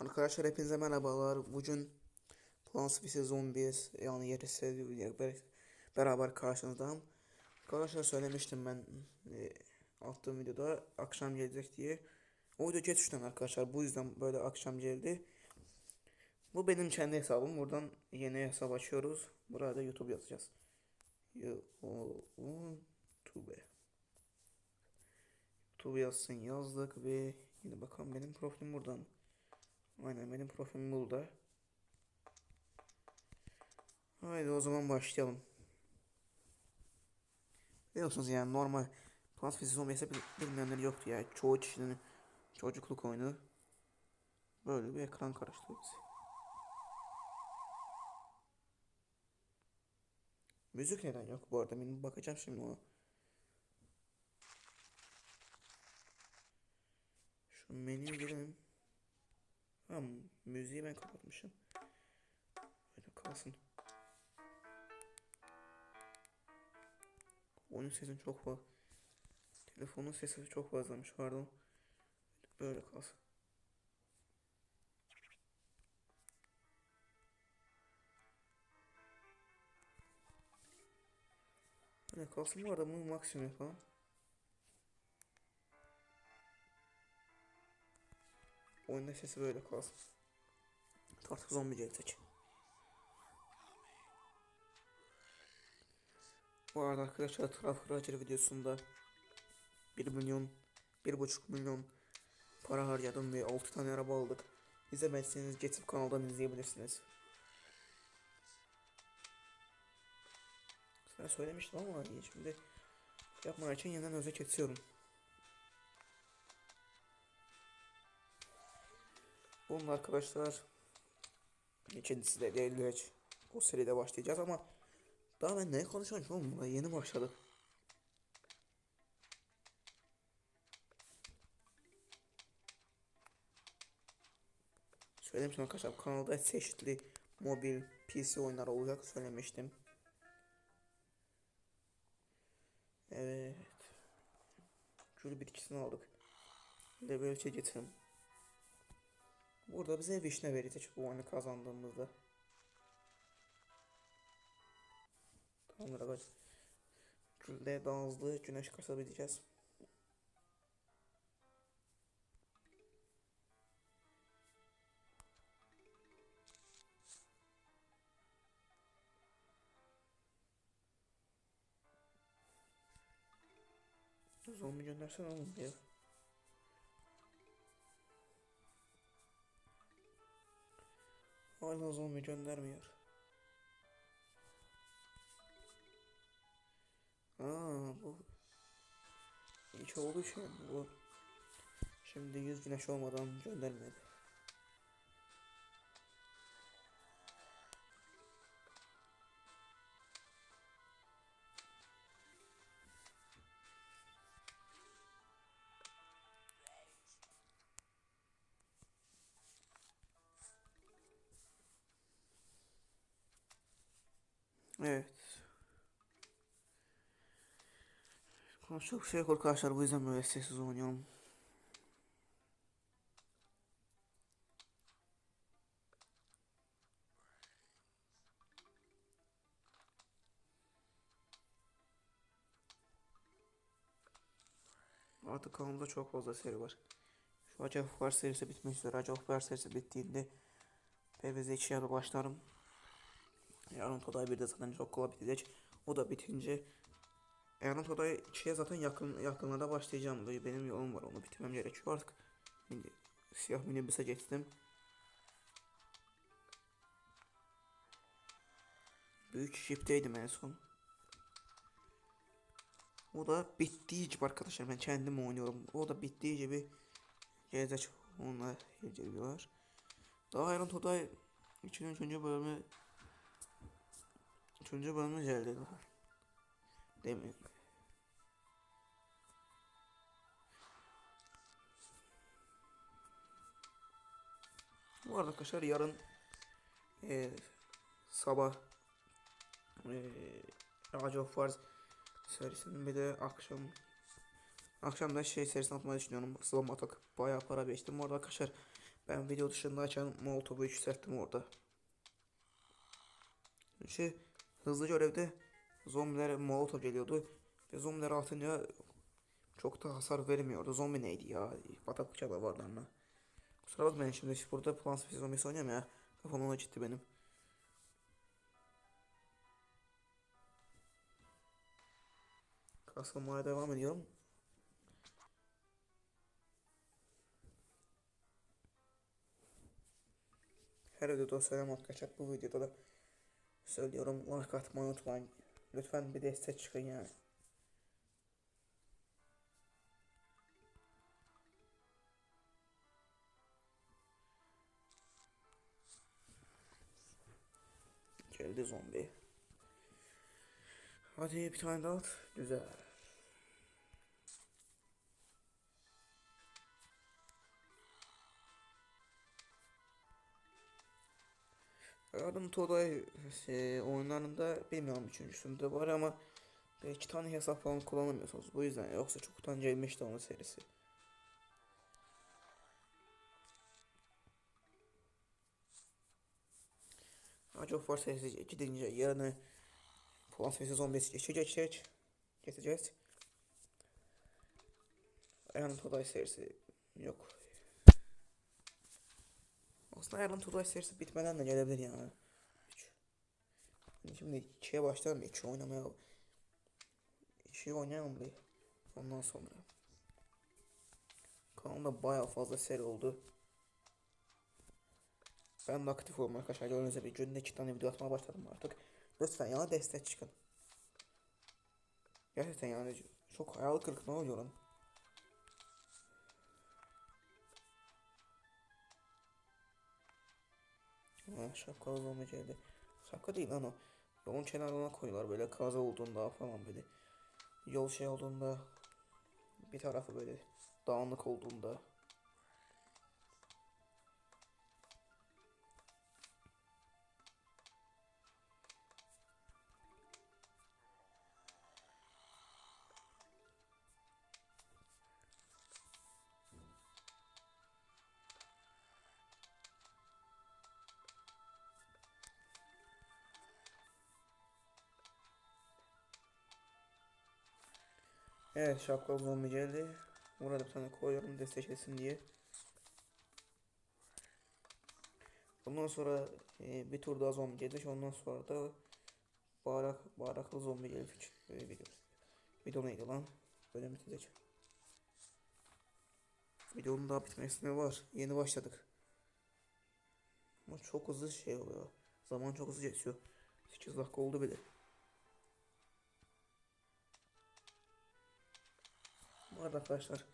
Arkadaşlar hepinize merhabalar. Bugün Plants vs Zombies yani yerisi beraber karşınızdayım. Arkadaşlar söylemiştim ben e, attığım videoda akşam gelecek diye. O video geç düştüm arkadaşlar. Bu yüzden böyle akşam geldi. Bu benim kendi hesabım. Buradan yeni hesap açıyoruz. Burada YouTube yazacağız. YouTube. YouTube yazsın yazdık ve yine bakalım benim profilim buradan. Aynen benim profilim burada. Haydi o zaman başlayalım. Biliyorsunuz yani normal Plants vs Zombies bil- bilmeyenler yoktu ya. Çoğu kişinin çocukluk oyunu. Böyle bir ekran karıştırıyor bizi. Müzik neden yok bu arada? Benim bakacağım şimdi ona. Şu menüye girelim. Ha müziği ben kapatmışım. Böyle kalsın. Oyun sesini çok fazla. Telefonun sesi çok fazlamış pardon. Böyle kalsın. Böyle kalsın bu arada bunun maksimum falan. Oyunda sesi böyle kalsın. Artık zombi gel seç. Bu arada arkadaşlar Trafik Roger videosunda 1 milyon 1,5 milyon para harcadım ve 6 tane araba aldık. İzlemezseniz geçip kanaldan izleyebilirsiniz. Sana söylemiştim ama şimdi yapmak için yeniden öze kesiyorum. Bunun arkadaşlar ikincisi de değil o seride başlayacağız ama daha ben ne konuşuyorum oğlum buna yeni başladık. Söylemiştim arkadaşlar kanalda çeşitli mobil PC oyunlar olacak söylemiştim. Evet. Gül bitkisini aldık. Bir de böyle şey getirin. Burada bize vişne verecek bu oyunu kazandığımızda. Tamamdır evet. Gülde daha hızlı güneş kasabileceğiz. Zombi göndersene oğlum ya. Hala zombi göndermiyor. Aa bu hiç oldu şey bu. Şimdi yüz güneş olmadan göndermedi. Evet. Bir şey yok arkadaşlar bu yüzden böyle sessiz oynuyorum. Artık kanalımda çok fazla seri var. Şu Acı Var serisi bitmek üzere. Acı Var serisi bittiğinde PVZ 2'ye başlarım. Yarın Today bir de zaten çok kolay bitecek. O da bitince Yarın Today 2'ye zaten yakın yakınlarda başlayacağım. Benim yolum var onu bitirmem gerekiyor artık. Şimdi siyah minibüse geçtim. Büyük şipteydim en son. O da bittiği gibi arkadaşlar ben kendim oynuyorum. O da bittiği gibi gelecek onunla ilgiliyorlar. Daha Iron Today 3. 3. bölümü 3. bölümü geldi daha. Demin. Bu arada arkadaşlar yarın e, sabah e, Age of Wars serisinin bir de akşam akşam da şey serisini atmayı düşünüyorum. Slam atak bayağı para geçtim. Bu arada arkadaşlar Ben video dışındayken Molotov'u yükselttim orada. Şey, hızlı görevde zombilere Molotov geliyordu. Ve zombiler atınca çok da hasar vermiyordu. Zombi neydi ya? Bataklık canavarlarına. Kusura bakmayın şimdi burada Plants vs Zombies oynuyorum ya. Kafam ona gitti benim. Kasılmaya devam ediyorum. Her videoda söylemem arkadaşlar. Bu videoda da söylüyorum. Like atmayı unutmayın. Lütfen bir destek çıkın yani. Geldi zombi. Hadi bir tane daha at. Güzel. Yardım Today e, oyunlarında bilmiyorum üçüncüsünde var ama iki tane hesap falan kullanamıyorsunuz. Bu yüzden yoksa çok utancaymıştı onun serisi. Age of War serisi 2 deyince yarını Plants vs Zombies geçecek. Geçeceğiz. Iron Today serisi yok. Aslında Iron Today serisi bitmeden de gelebilir yani. Hiç. Hani Şimdi ikiye başlayalım. İki oynamaya. İkiyi oynayalım bir. Ondan sonra. Kanalda bayağı fazla seri oldu. Ben de aktif olmaya arkadaşlar. Gördüğünüz gibi günde iki tane video atmaya başladım artık. Lütfen yana destek çıkın. Gerçekten yani çok hayal kırıklığına oluyorum. Ha, şapkalı olmayacağıydı. Şapka değil lan o. Yolun kenarına koyuyorlar böyle kaza olduğunda falan böyle. Yol şey olduğunda bir tarafı böyle dağınık olduğunda. Evet şapkalı zombi geldi. Burada bir tane koyuyorum desteklesin diye. Ondan sonra e, bir tur daha zombi gelecek. Ondan sonra da barak, baraklı zombi gelecek. Böyle video. Video neydi lan? Böyle bitecek. Videonun daha bitmesine var. Yeni başladık. Ama çok hızlı şey oluyor. Zaman çok hızlı geçiyor. 8 dakika oldu bile. Bu arada arkadaşlar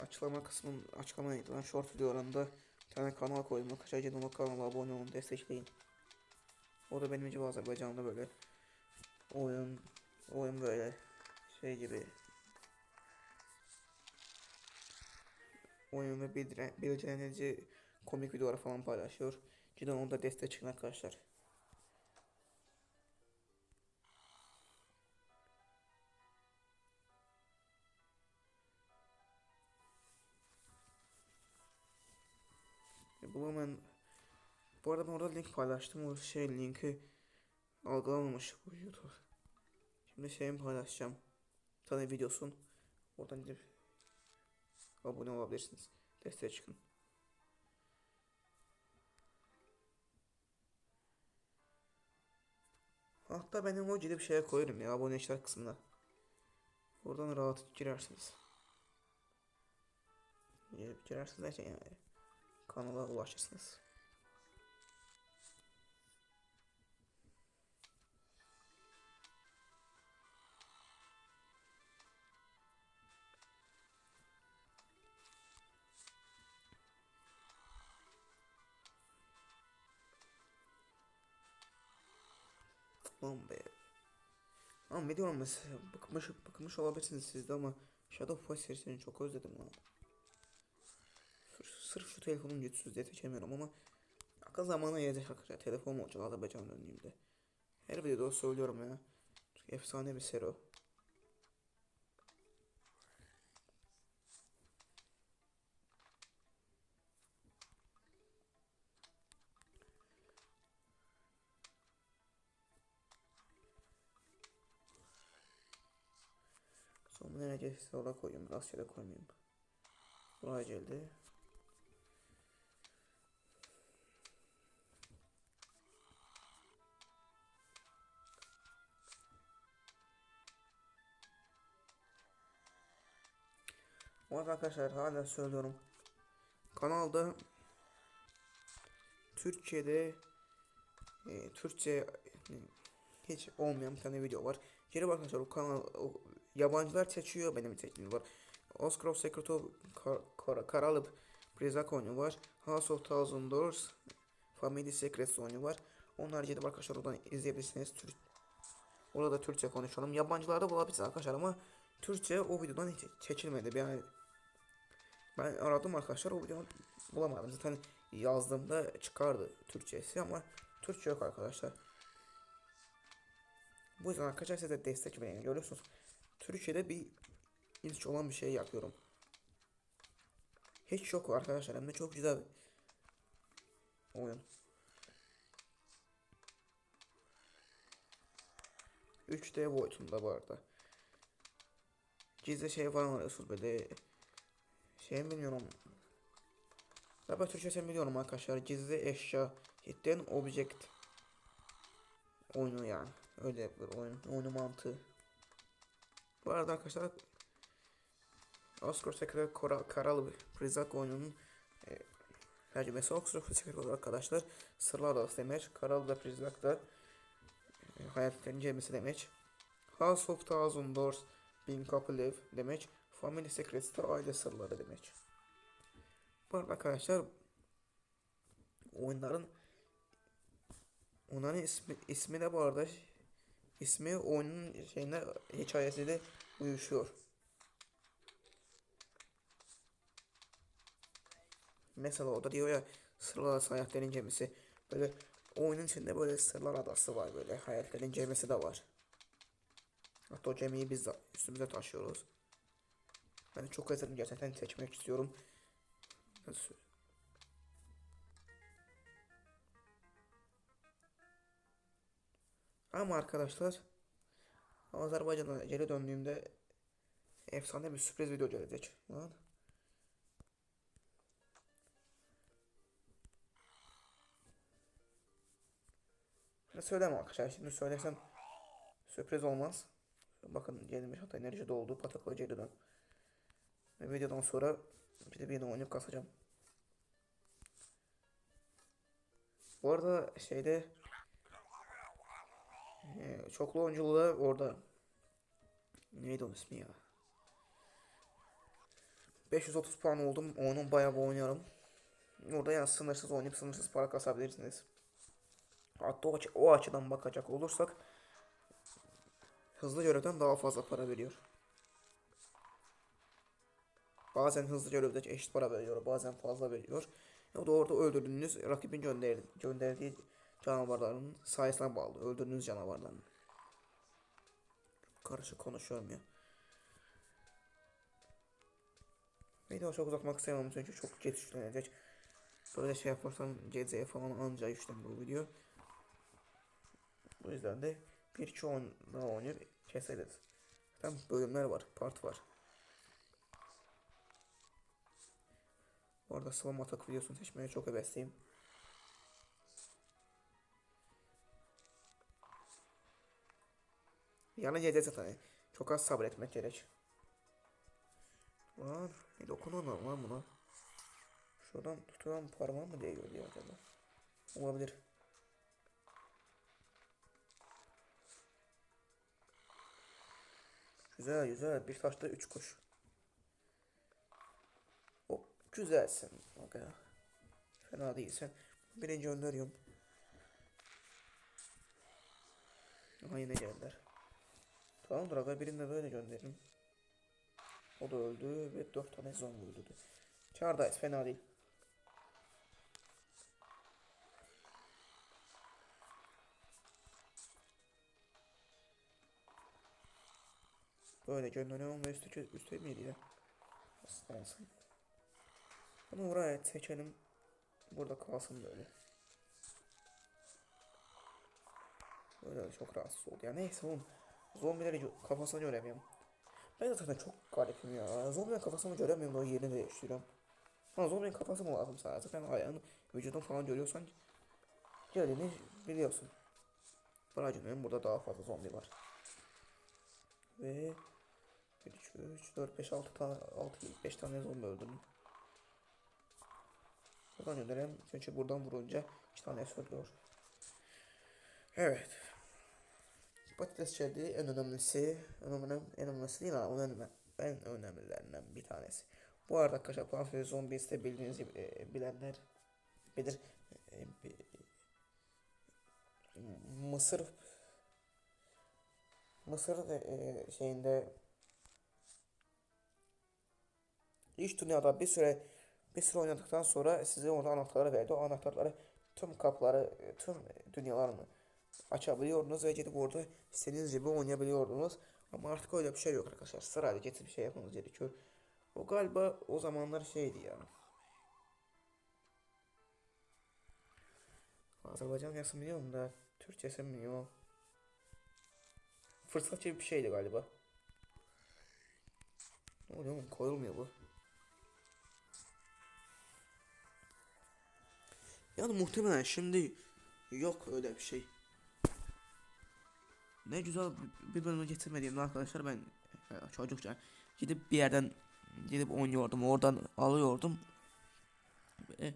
açıklama kısmın açıklama neydi lan short videolarında bir tane kanal koydum. Canım o kanala abone olun destekleyin. O da benim gibi Azerbaycan'da böyle oyun oyun böyle şey gibi oyun ve bildire, bilgilendirici komik videolar falan paylaşıyor. Cidden onda destek çıkın arkadaşlar. Arada ben orada link paylaştım. O şey linki algılamamış bu YouTube. Şimdi şeyimi paylaşacağım. Bir tane videosun. Oradan gidip abone olabilirsiniz. Desteğe çıkın. Hatta ben emoji de bir şeye koyarım ya abonelikler kısmına. Oradan rahat girersiniz. Girersiniz derken yani kanala ulaşırsınız. Lan be. Ama biliyorum mesela bıkmış, bıkmış olabilirsiniz siz de ama Shadow Force serisini çok özledim lan. Sırf, şu telefonun güçsüz diye seçemiyorum ama akıl zamanı gelecek arkadaşlar. Telefonum olacak Azerbaycan döndüğümde. Her videoda söylüyorum ya. Efsane bir seri o. Oraya koyayım. Rastgele koymayayım. Buraya geldi. Bu arada arkadaşlar hala söylüyorum. Kanalda Türkçe'de e, Türkçe e, hiç olmayan bir tane video var. Geri bakın arkadaşlar o kanal o, yabancılar seçiyor benim seçtiğim var. Oscar of Secret of Kar, Kar, Karalıp Prizak oyunu var. House of Thousand Doors Family Secrets oyunu var. Onlar gidip arkadaşlar oradan izleyebilirsiniz. Türk Orada Türkçe konuşalım. Yabancılarda bulabilirsiniz arkadaşlar ama Türkçe o videodan hiç çekilmedi. Yani ben aradım arkadaşlar o videoyu bulamadım. Zaten yazdığımda çıkardı Türkçesi ama Türkçe yok arkadaşlar. Bu yüzden arkadaşlar size destek verin. Görüyorsunuz. Türkiye'de bir ilk olan bir şey yapıyorum. Hiç yok arkadaşlar. Hem de çok güzel oyun. 3D boyutunda bu arada. Gizli şey falan arıyorsunuz böyle. Şey bilmiyorum. Galiba Türkçesini biliyorum arkadaşlar. Gizli eşya. Hidden object. Oyunu yani. Öyle bir oyun. Oyunu mantığı. Bu arada arkadaşlar Oscar Secret Kora, Karalı Prizak oyununun e, tercümesi Oscar Secret olarak arkadaşlar Sırlar Adası demek. Karalı da Prizak da e, hayatların cemisi demek. House of Thousand Doors Bin Couple Live demek. Family Secrets de aile sırları demek. Bu arada arkadaşlar oyunların onların ismi, ismi de bu arada ismi oyunun şeyine hikayesi de uyuşuyor. Mesela orada diyor ya Sırlar Adası Hayatların Gemisi. Böyle oyunun içinde böyle Sırlar Adası var böyle. Hayatların Gemisi de var. Hatta o gemiyi biz de üstümüze taşıyoruz. Ben çok özledim gerçekten seçmek istiyorum. Nasıl? Ama arkadaşlar Azerbaycan'a geri döndüğümde efsane bir sürpriz video gelecek. Lan. Şimdi söyleme arkadaşlar. Şimdi söylesem sürpriz olmaz. Bakın gelmiş hatta enerji doldu. Patakla geri dön. Ve videodan sonra bir de bir oynayıp kasacağım. Bu arada şeyde e, çoklu oyunculuğu da orada. Neydi onun ismi ya? 530 puan oldum. Onun bayağı bir oynarım orada yani sınırsız oynayıp sınırsız para kasabilirsiniz. Hatta o, aç- o açıdan bakacak olursak hızlı görevden daha fazla para veriyor. Bazen hızlı görevde eşit para veriyor, bazen fazla veriyor. O da orada öldürdüğünüz rakibin gönder gönderdiği canavarların sayısına bağlı. Öldürdüğünüz canavarların. Karışık konuşuyorum ya. Video çok uzatmak istemiyorum çünkü çok geç yüklenecek. Böyle şey yaparsam geceye falan anca yüklenir bu video. Bu yüzden de bir iki oyun daha oynayıp keseriz. Tam bölümler var, part var. Bu arada sıvam atak videosunu seçmeye çok hevesliyim. Yani yiyeceğiz zaten. Çok az sabretmek gerek. Lan bir dokunamam lan buna. Şuradan tutulan parmağım mı diye acaba? Olabilir. Güzel güzel bir taşta üç kuş. Hop güzelsin. Aga. Fena değilsin. Birinci gönderiyorum. Aha yine geldiler. Tamamdır aga birini de böyle gönderelim. O da öldü ve dört tane zombi öldürdü. Çağırdayız fena değil. Böyle gönderiyorum ve üstü, üstü miydi ya? Aslansın. Bunu buraya seçelim. Burada kalsın böyle. Böyle çok rahatsız oldu ya. Neyse oğlum. Zombileri kafasına göremiyorum. Ben zaten çok garipim ya. Zombinin kafasını göremiyorum o yerini değiştiriyorum. Ha zombinin kafası mı lazım sana? Zaten ayağını vücudunu falan görüyorsan geldiğini biliyorsun. Bırakın burada daha fazla zombi var. Ve 1, 2, 3, 4, 5, 6 tane, 6, 5 tane zombi öldürdüm. Buradan gönderelim. Çünkü buradan vurunca 2 tane söylüyor. Evet. Patates çeliği en önemlisi, önemli, en önemlisi değil ama önemli, en önemlilerinden bir tanesi. Bu arada arkadaşlar Plants vs Zombies de bildiğiniz gibi e, bilenler bilir. E, bi- Mısır Mısır e, şeyinde iş dünyada bir süre bir süre oynadıktan sonra size orada anahtarları verdi. O anahtarları tüm kapıları, e, tüm dünyalarını açabiliyordunuz ve gidip orada istediğiniz gibi oynayabiliyordunuz. Ama artık öyle bir şey yok arkadaşlar. Sırayla geçip şey yapmanız gerekiyor. O galiba o zamanlar şeydi ya. Azerbaycan yazısını biliyorum da Türkçesini bilmiyorum. Fırsatçı bir şeydi galiba. Ne oluyor oğlum? Koyulmuyor bu. Yani muhtemelen şimdi yok öyle bir şey. Ne güzel bir bölümü getirmediğimde arkadaşlar ben e, çocukça gidip bir yerden gidip oynuyordum oradan alıyordum ve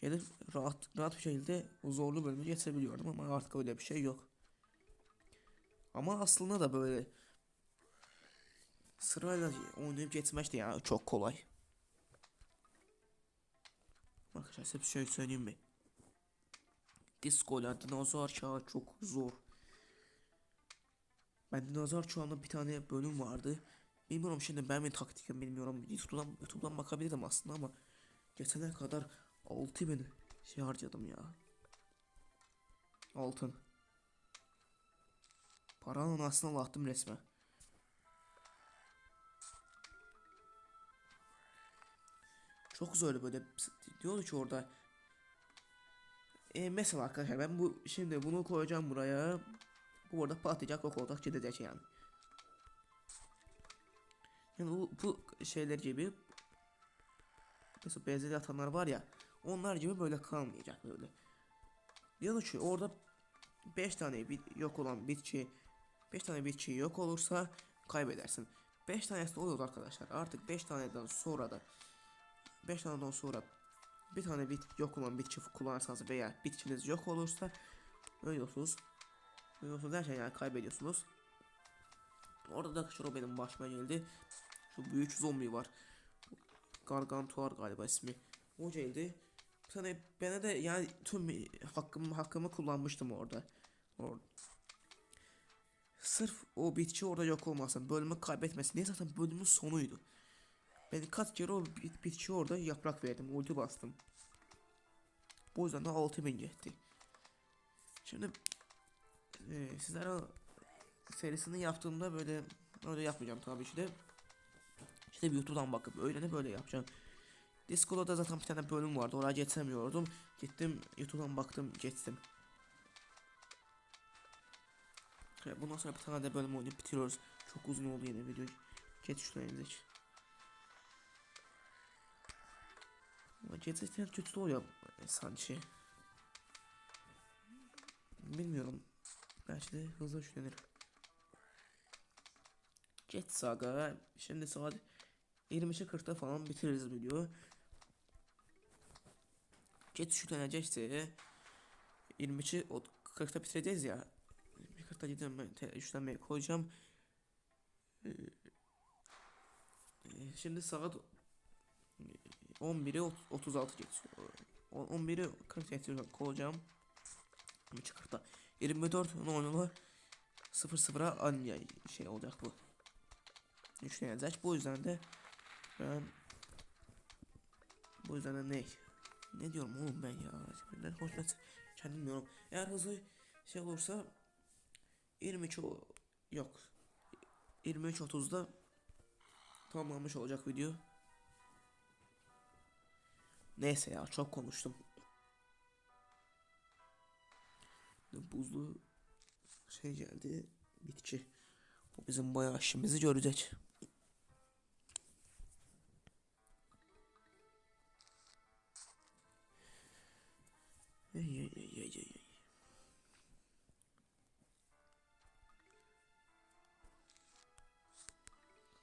gelip rahat rahat bir şekilde zorlu bölümü geçebiliyordum ama artık öyle bir şey yok. Ama aslında da böyle sırayla oynayıp geçmek de yani çok kolay. Arkadaşlar size bir şey söyleyeyim mi? Disco'la dinozor çağı çok zor. Ben dinozor çağında bir tane bölüm vardı. Bilmiyorum şimdi ben mi taktikim bilmiyorum. YouTube'dan, YouTube'dan bakabilirim aslında ama geçene kadar 6000 şey harcadım ya. Altın. Paranın aslında attım resmen. Çok zor böyle diyordu ki orada. E, mesela arkadaşlar ben bu şimdi bunu koyacağım buraya. Bu arada patlayacak yok olacak gidecek yani. Yani bu, bu şeyler gibi mesela benzeri atanlar var ya onlar gibi böyle kalmayacak böyle. Diyor ki orada 5 tane bit yok olan bitki 5 tane bitki yok olursa kaybedersin. 5 tanesi de oluyor arkadaşlar. Artık 5 taneden sonra da 5 taneden sonra bir tane bit yok olan bitki kullanırsanız veya bitkiniz yok olursa ölüyorsunuz. Ölüyorsunuz derken yani kaybediyorsunuz. Orada da şu benim başıma geldi. Şu büyük zombi var. Gargantuar galiba ismi. O geldi. Tane bana da yani tüm hakkımı hakkımı kullanmıştım orada. Or Sırf o bitki orada yok olmasın, bölümü kaybetmesin diye zaten bölümün sonuydu. Ben kaç kere o bit bitki orada yaprak verdim, ulti bastım. Bu yüzden de 6000 gitti. Şimdi e, sizlere serisini yaptığımda böyle öyle yapmayacağım tabii ki de. İşte YouTube'dan bakıp öyle de böyle yapacağım. Discord'da zaten bir tane bölüm vardı. Oraya geçemiyordum. Gittim YouTube'dan baktım geçtim. Evet, bundan sonra bir tane de bölüm oynayıp bitiriyoruz. Çok uzun oldu yine video. Geç geç. Ama gerçekten kötü oluyor sanki. Bilmiyorum. Belki de hızlı düşünülür. Jet Saga. Şimdi saat 23'e 40'ta falan bitiririz video. Jet şütlenecekse 23'i 40'ta bitireceğiz ya. 40'ta gideceğim ben şütlenmeye koyacağım. Ee, Şimdi saat 11'i 36 geçiyor. 11'i 40 geçiyor koyacağım. 23'e 24 00 00'a aynı şey olacak bu. Üçlenecek. Bu yüzden de ben bu yüzden de ne? Ne diyorum oğlum ben ya? Ben hoşuma kendim bilmiyorum. Eğer hızlı şey olursa 23 o yok. 23 30'da tamamlanmış olacak video. Neyse ya çok konuştum. Buzlu şey geldi bitki. Bu bizim bayağı işimizi görecek. Ey, ey, ey, ey, ey.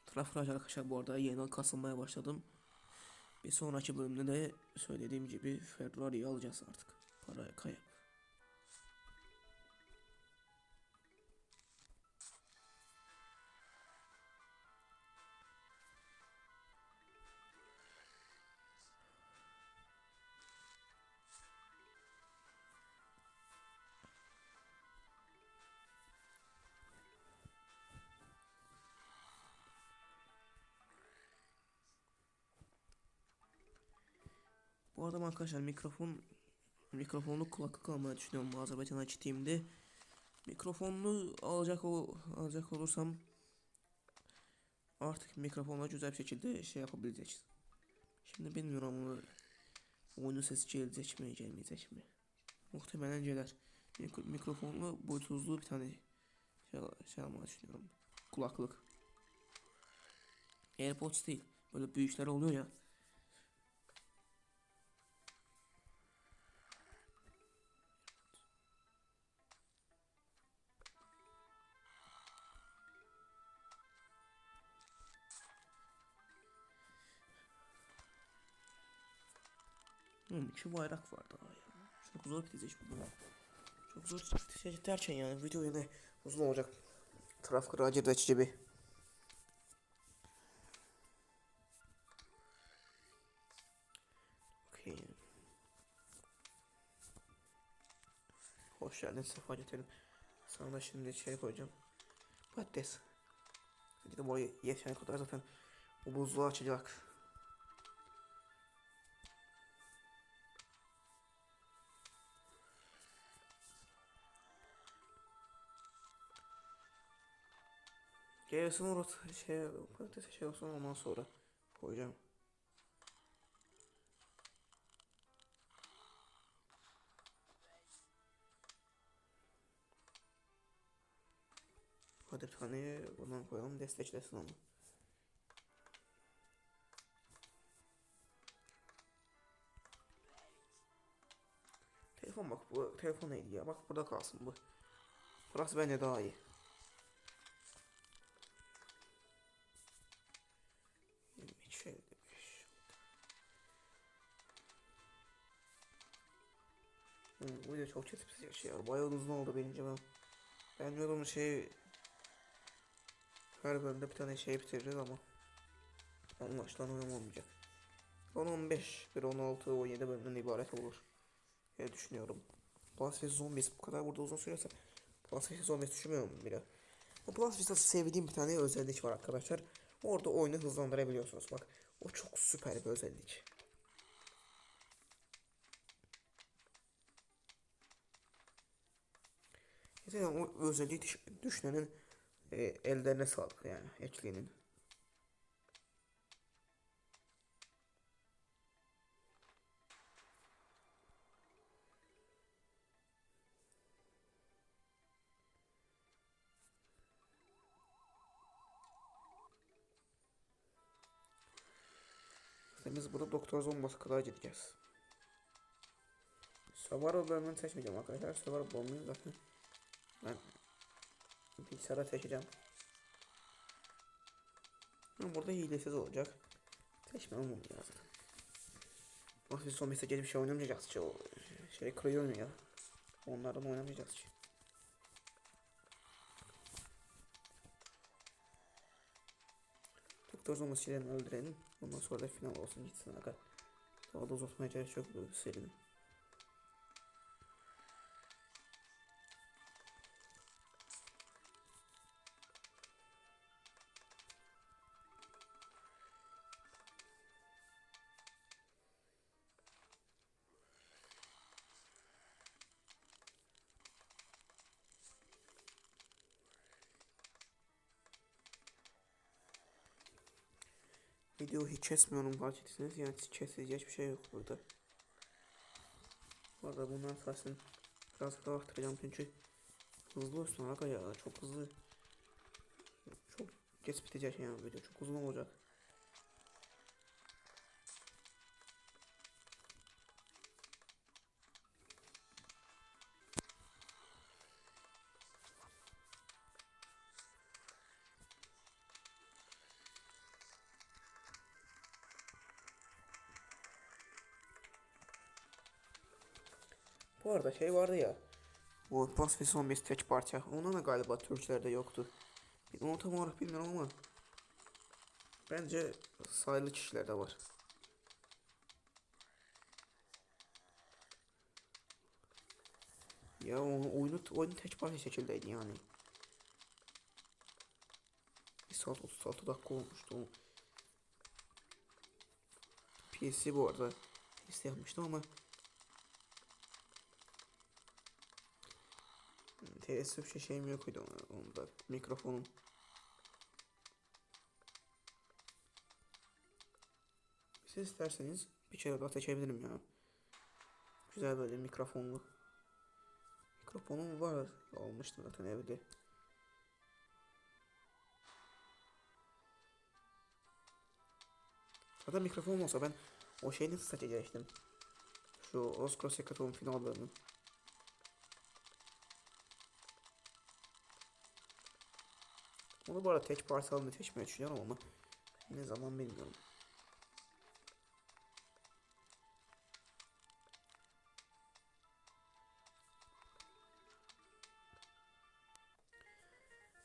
Trafraş arkadaşlar bu arada yeni kasılmaya başladım. Bir sonraki bölümde de söylediğim gibi Ferrari'yi alacağız artık. Paraya kayıp. Bu arada arkadaşlar mikrofon mikrofonlu kulaklık almayı düşünüyorum Azerbaycan'a gittiğimde. Mikrofonlu alacak ol, alacak olursam artık mikrofonla güzel bir şekilde şey yapabileceğiz. Şimdi bilmiyorum ama oyunun sesi gelecek mi gelmeyecek mi? Muhtemelen gelir. Mik- mikrofonlu bluetoothlu bir tane şey, şey almayı düşünüyorum. Kulaklık. Airpods değil. Böyle büyükler oluyor ya. İki bayrak var daha ya. Çok zor bitecek bu. Çok zor bitecek derken yani video yine uzun olacak. Trafik acil açıcı bir. Okey. Hoş geldin sefa getirin. Sana da şimdi şey koyacağım. Patates. Dedim oraya yetene kadar zaten bu buzluğu açacak. Gerisini unut. Şey, patates şey olsun ondan sonra koyacağım. Hadi bir tane bundan koyalım desteklesin onu. Telefon bak bu telefon neydi ya bak burada kalsın bu. Burası bence daha iyi. Bu video çok çetipsiz ya şey ya. Bayağı uzun oldu bence ben. Ben diyordum şey her bölümde bir tane şey bitireceğiz ama anlaşılan uyum olmayacak. 10-15, bir 16-17 bölümden ibaret olur diye düşünüyorum. Plus vs Zombies bu kadar burada uzun sürerse Plus vs Zombies düşünmüyorum bile. Bu Plus vs sevdiğim bir tane özellik var arkadaşlar. Orada oyunu hızlandırabiliyorsunuz. Bak o çok süper bir özellik. Yani o özelliği düş- düşünenin e, ellerine sağlık yani ekleyenin. Biz burada Doktor Zombas'a kadar gideceğiz. Survival bölümünü seçmeyeceğim arkadaşlar. Survival bölümünü zaten ben bilgisayara seçeceğim. Ama burada hilesiz olacak. Seçmem bunu ya biz son mesaj bir şey oynamayacağız o şey kırıyor ya. Onlardan oynamayacağız ki. Doktor şeylerini öldürelim. Ondan sonra da final olsun gitsin aga. Daha da uzatmaya gerek yok bu serinin. Video hiç kesmiyorum fark ettiyseniz. Yani kesilecek hiçbir şey yok burada. Bu arada bundan sonrasını biraz daha arttıracağım. Çünkü hızlı olsun ya. Çok hızlı. Geç bitecek yani video. Çok uzun olacak. Bu arada şey vardı ya. Bu Pacific Zombies tek parça. Ondan da galiba Türklerde yoktu. Onu tam olarak bilmiyorum ama. Bence sayılı kişilerde var. Ya oyunu, oyunu tek parça şekildeydi yani. Bir saat 36 dakika olmuştu. PC bu arada yapmıştım ama Teessüf şey şeyim yoktu ona- onda mikrofonum. Siz isterseniz bir kere daha çekebilirim ya. Güzel böyle mikrofonlu. Mikrofonum var almıştım zaten evde. Zaten mikrofon olsa ben o şeyi nasıl? Şu Oscar Secret'ın final bölümü. Onu bu arada tek parça halinde seçmeyi düşünüyorum ama ne zaman bilmiyorum.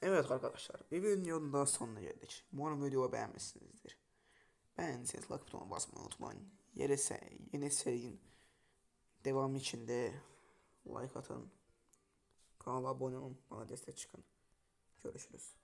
Evet arkadaşlar bir videonun daha sonuna geldik. Umarım videoyu beğenmişsinizdir. Beğendiyseniz like butonuna basmayı unutmayın. Yeni, se yeni serinin devamı için de like atın. Kanala abone olun. Bana destek çıkın. Görüşürüz.